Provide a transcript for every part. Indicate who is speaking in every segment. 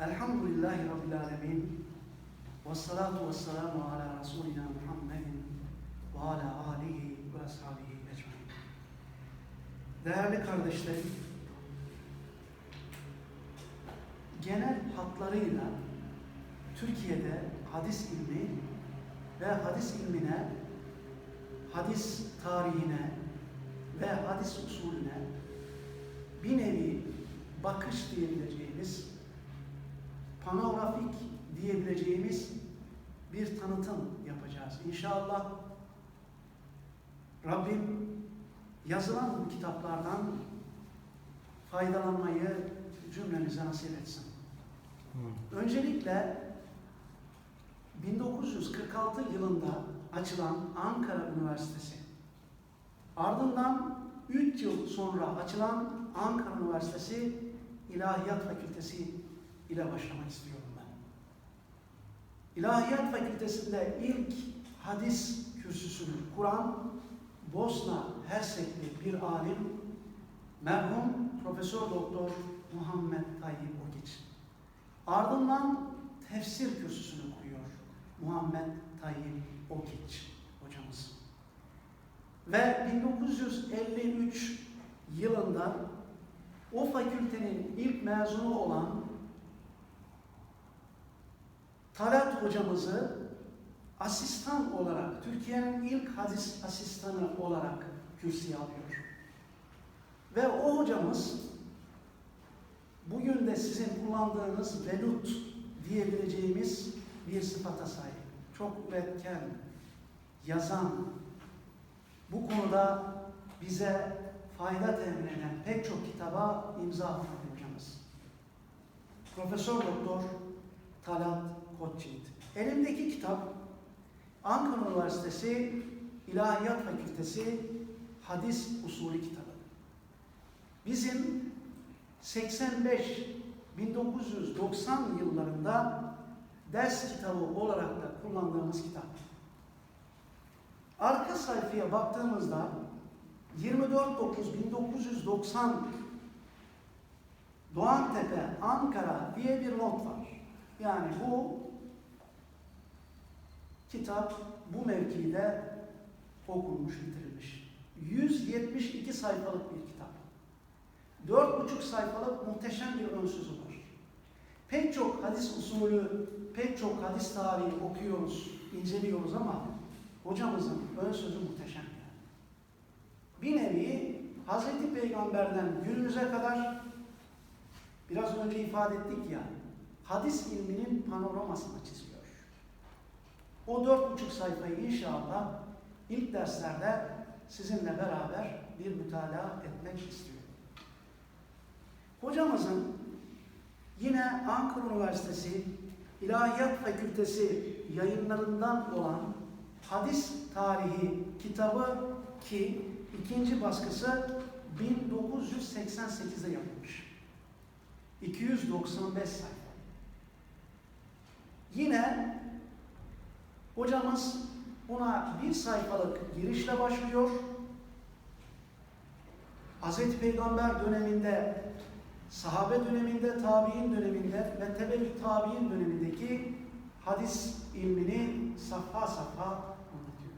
Speaker 1: Elhamdülillahi Rabbil Alemin. Ve salatu ve selamu ala Resulina Muhammedin ve ala alihi ve ashabihi ecmain. Değerli kardeşlerim, genel hatlarıyla Türkiye'de hadis ilmi ve hadis ilmine, hadis tarihine ve hadis usulüne bir nevi bakış diyebileceğimiz, panorafik diyebileceğimiz bir tanıtım yapacağız. İnşallah Rabbim yazılan kitaplardan faydalanmayı cümlemize nasip etsin. Öncelikle 1946 yılında açılan Ankara Üniversitesi, ardından 3 yıl sonra açılan Ankara Üniversitesi İlahiyat Fakültesi ile başlamak istiyorum ben. İlahiyat Fakültesi'nde ilk hadis kürsüsünü kuran Bosna Hersekli bir alim merhum Profesör Doktor Muhammed Tayyip Okiç. Ardından tefsir kürsüsünü kuruyor Muhammed Tayyip Okiç hocamız. Ve 1953 yılında o fakültenin ilk mezunu olan Talat hocamızı asistan olarak, Türkiye'nin ilk hadis asistanı olarak kürsüye alıyor. Ve o hocamız bugün de sizin kullandığınız velut diyebileceğimiz bir sıfata sahip. Çok üretken, yazan, bu konuda bize fayda temin eden pek çok kitaba imza atan hocamız. Profesör Doktor Talat Koçyiğit. Elimdeki kitap Ankara Üniversitesi İlahiyat Fakültesi Hadis Usulü kitabı. Bizim 85 1990 yıllarında ders kitabı olarak da kullandığımız kitap. Arka sayfaya baktığımızda 24.9.1990 Doğantepe, Ankara diye bir not var. Yani bu kitap bu mevkide okunmuş, bitirilmiş. 172 sayfalık bir kitap. 4,5 sayfalık muhteşem bir ön sözü var. Pek çok hadis usulü, pek çok hadis tarihi okuyoruz, inceliyoruz ama hocamızın ön sözü muhteşem. Bir nevi Hazreti Peygamber'den günümüze kadar biraz önce ifade ettik ya, hadis ilminin panoramasını çiziyor. O dört buçuk sayfayı inşallah ilk derslerde sizinle beraber bir mütalaa etmek istiyorum. Hocamızın yine Ankara Üniversitesi İlahiyat Fakültesi yayınlarından olan Hadis Tarihi kitabı ki ikinci baskısı 1988'de yapılmış. 295 sayfa. Yine hocamız buna bir sayfalık girişle başlıyor. Hz. Peygamber döneminde, sahabe döneminde, tabi'in döneminde ve tebevü tabi'in dönemindeki hadis ilmini safha safha anlatıyor.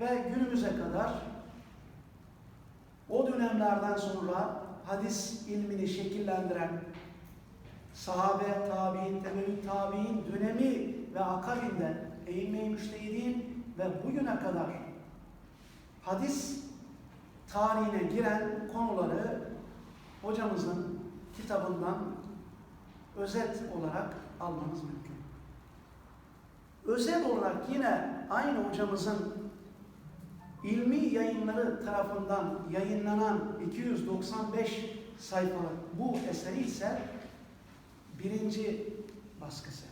Speaker 1: Ve günümüze kadar o dönemlerden sonra hadis ilmini şekillendiren sahabe, tabi'in, tebevü tabi'in dönemi ve akabinde eğilmeyi müştehidin ve bugüne kadar hadis tarihine giren konuları hocamızın kitabından özet olarak almanız mümkün. Özel olarak yine aynı hocamızın ilmi yayınları tarafından yayınlanan 295 sayfalık bu eseri ise birinci baskısı.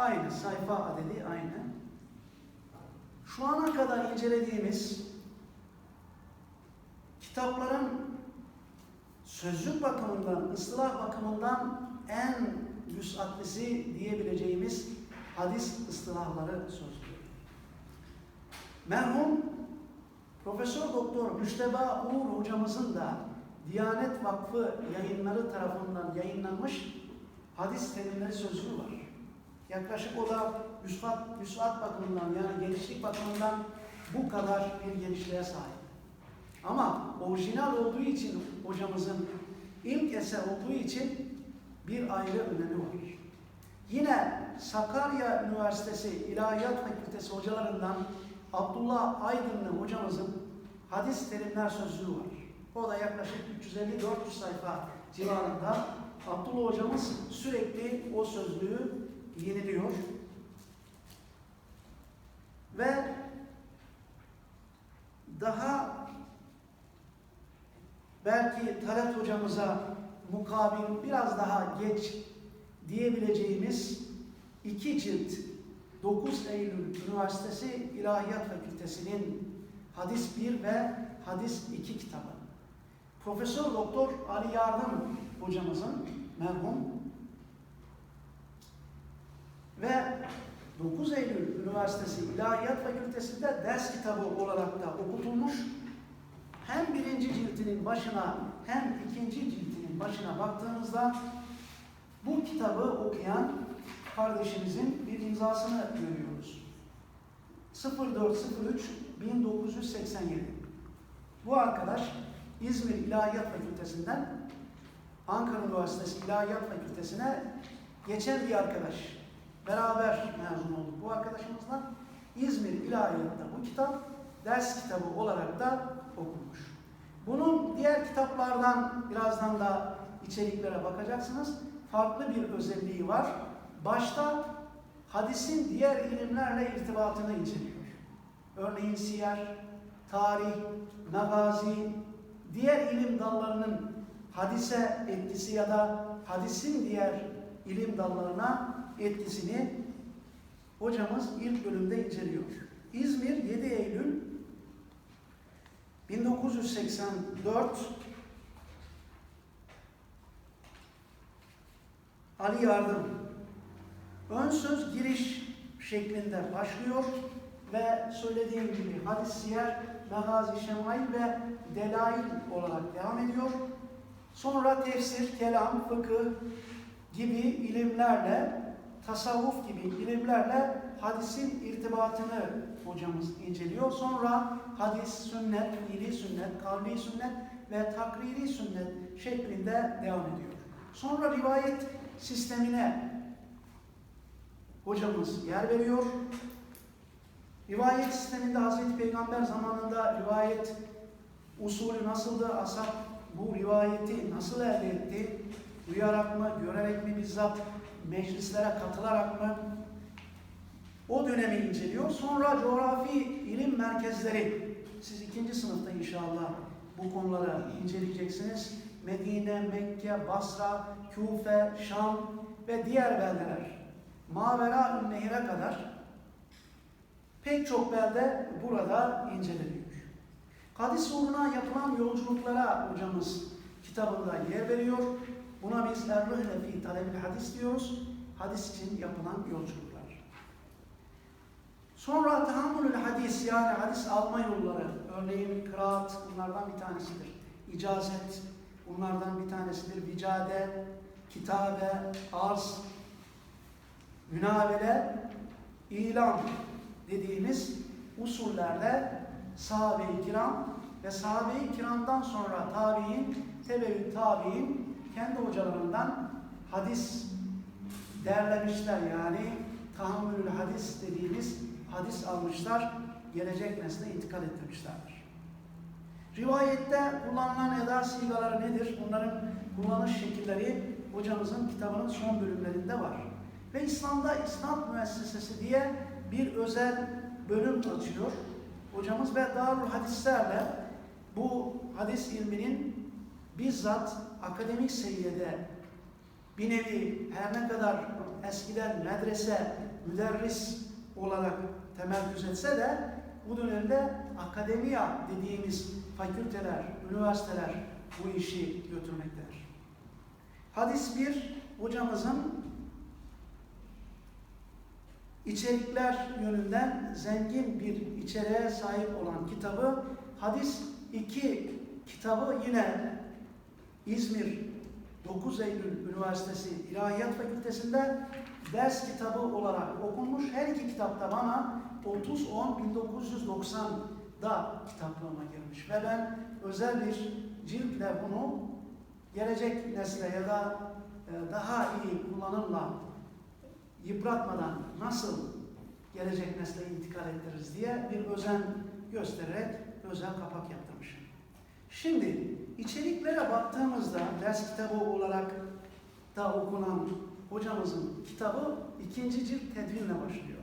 Speaker 1: Aynı sayfa adedi aynı. Şu ana kadar incelediğimiz kitapların sözlük bakımından, ıslah bakımından en vüs'atlisi diyebileceğimiz hadis ıstılahları sözlüğü. Merhum Profesör Doktor Müşteba Uğur hocamızın da Diyanet Vakfı yayınları tarafından yayınlanmış hadis terimleri sözlüğü var. Yaklaşık o da müsvat, müsvat bakımından yani genişlik bakımından bu kadar bir genişliğe sahip. Ama orijinal olduğu için hocamızın ilk eser olduğu için bir ayrı önemi var. Yine Sakarya Üniversitesi İlahiyat Fakültesi hocalarından Abdullah Aydınlı hocamızın hadis terimler sözlüğü var. O da yaklaşık 350-400 sayfa civarında. Abdullah hocamız sürekli o sözlüğü yeniliyor. Ve daha belki Talat hocamıza mukabil biraz daha geç diyebileceğimiz iki cilt 9 Eylül Üniversitesi İlahiyat Fakültesi'nin Hadis 1 ve Hadis 2 kitabı. Profesör Doktor Ali Yardım hocamızın merhum ve 9 Eylül Üniversitesi İlahiyat Fakültesi'nde ders kitabı olarak da okutulmuş. Hem birinci ciltinin başına hem ikinci ciltinin başına baktığımızda bu kitabı okuyan kardeşimizin bir imzasını görüyoruz. 0403 1987 Bu arkadaş İzmir İlahiyat Fakültesinden Ankara Üniversitesi İlahiyat Fakültesine geçen bir arkadaş. Beraber mezun olduk bu arkadaşımızla. İzmir İlahiyat'ta bu kitap ders kitabı olarak da okunmuş. Bunun diğer kitaplardan birazdan da içeriklere bakacaksınız. Farklı bir özelliği var. Başta hadisin diğer ilimlerle irtibatını inceliyor. Örneğin siyer, tarih, magazi, diğer ilim dallarının hadise etkisi ya da hadisin diğer ilim dallarına etkisini hocamız ilk bölümde inceliyor. İzmir 7 Eylül 1984 Ali Yardım ön söz giriş şeklinde başlıyor ve söylediğim gibi hadis siyer, megazi şemail ve delail olarak devam ediyor. Sonra tefsir, kelam, fıkıh gibi ilimlerle, tasavvuf gibi ilimlerle hadisin irtibatını hocamız inceliyor. Sonra hadis, sünnet, fiili sünnet, kavli sünnet ve takriri sünnet şeklinde devam ediyor. Sonra rivayet sistemine hocamız yer veriyor. Rivayet sisteminde Hazreti Peygamber zamanında rivayet usulü nasıldı? Ashab bu rivayeti nasıl elde etti? Duyarak mı, görerek mi bizzat, meclislere katılarak mı? O dönemi inceliyor. Sonra coğrafi ilim merkezleri, siz ikinci sınıfta inşallah bu konuları inceleyeceksiniz. Medine, Mekke, Basra, Küfe, Şam ve diğer beldeler. Mavera Nehir'e kadar pek çok belde burada inceleniyor. Hadis uğruna yapılan yolculuklara hocamız kitabında yer veriyor. Buna biz erruhle fi talebil hadis diyoruz. Hadis için yapılan yolculuklar. Sonra tahammülül hadis yani hadis alma yolları. Örneğin kıraat bunlardan bir tanesidir. İcazet bunlardan bir tanesidir. Vicade, kitabe, arz, münavele, ilan dediğimiz usullerle sahabe-i kiram ve sahabe-i kiramdan sonra tabi'in, tebevü tabi'in kendi hocalarından hadis derlemişler. Yani tahammülül hadis dediğimiz hadis almışlar, gelecek nesle intikal ettirmişlerdir. Rivayette kullanılan eda sigaları nedir? Bunların kullanış şekilleri hocamızın kitabının son bölümlerinde var. Ve İslam'da İslam müessesesi diye bir özel bölüm açıyor hocamız ve Darul Hadislerle bu hadis ilminin bizzat akademik seviyede bir nevi her ne kadar eskiden medrese, müderris olarak temerküz etse de bu dönemde akademiya dediğimiz fakülteler, üniversiteler bu işi götürmektedir. Hadis 1 hocamızın içerikler yönünden zengin bir içeriğe sahip olan kitabı, hadis 2 kitabı yine İzmir 9 Eylül Üniversitesi İlahiyat Fakültesi'nde ders kitabı olarak okunmuş. Her iki kitapta bana 30-10-1990'da kitaplığıma girmiş. Ve ben özel bir ciltle bunu gelecek nesle ya da e, daha iyi kullanımla yıpratmadan nasıl gelecek nesle intikal ettiririz diye bir özen göstererek özel kapak yaptırmışım. Şimdi içeriklere baktığımızda ders kitabı olarak da okunan hocamızın kitabı ikinci cilt tedvinle başlıyor.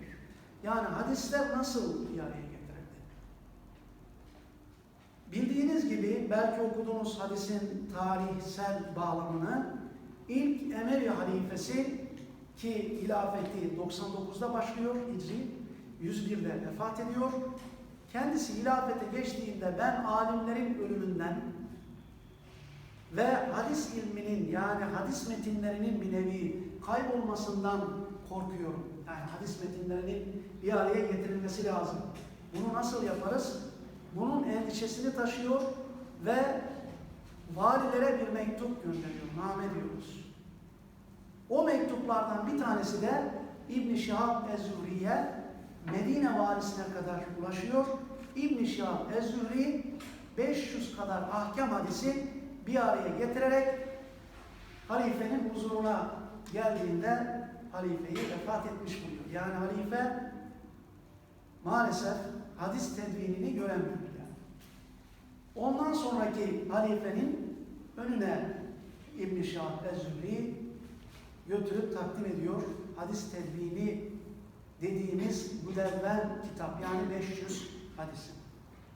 Speaker 1: Yani hadisler nasıl bir araya getirildi? Bildiğiniz gibi belki okuduğunuz hadisin tarihsel bağlamını ilk Emevi halifesi ki hilafeti 99'da başlıyor Hicri 101'de vefat ediyor. Kendisi hilafete geçtiğinde ben alimlerin ölümünden ve hadis ilminin yani hadis metinlerinin bir nevi kaybolmasından korkuyorum. Yani hadis metinlerinin bir araya getirilmesi lazım. Bunu nasıl yaparız? Bunun endişesini taşıyor ve valilere bir mektup gönderiyor, name diyoruz. O mektuplardan bir tanesi de İbn Şihab Ez-Zühri'ye Medine valisine kadar ulaşıyor. İbn Şihab Ez-Zühri 500 kadar ahkam hadisi bir araya getirerek halifenin huzuruna geldiğinde halifeyi vefat etmiş buluyor. Yani halife maalesef hadis tedvinini göremiyor. Yani. Ondan sonraki halifenin önüne İbn Şahab götürüp takdim ediyor. Hadis tedvini dediğimiz müdevven kitap yani 500 hadis.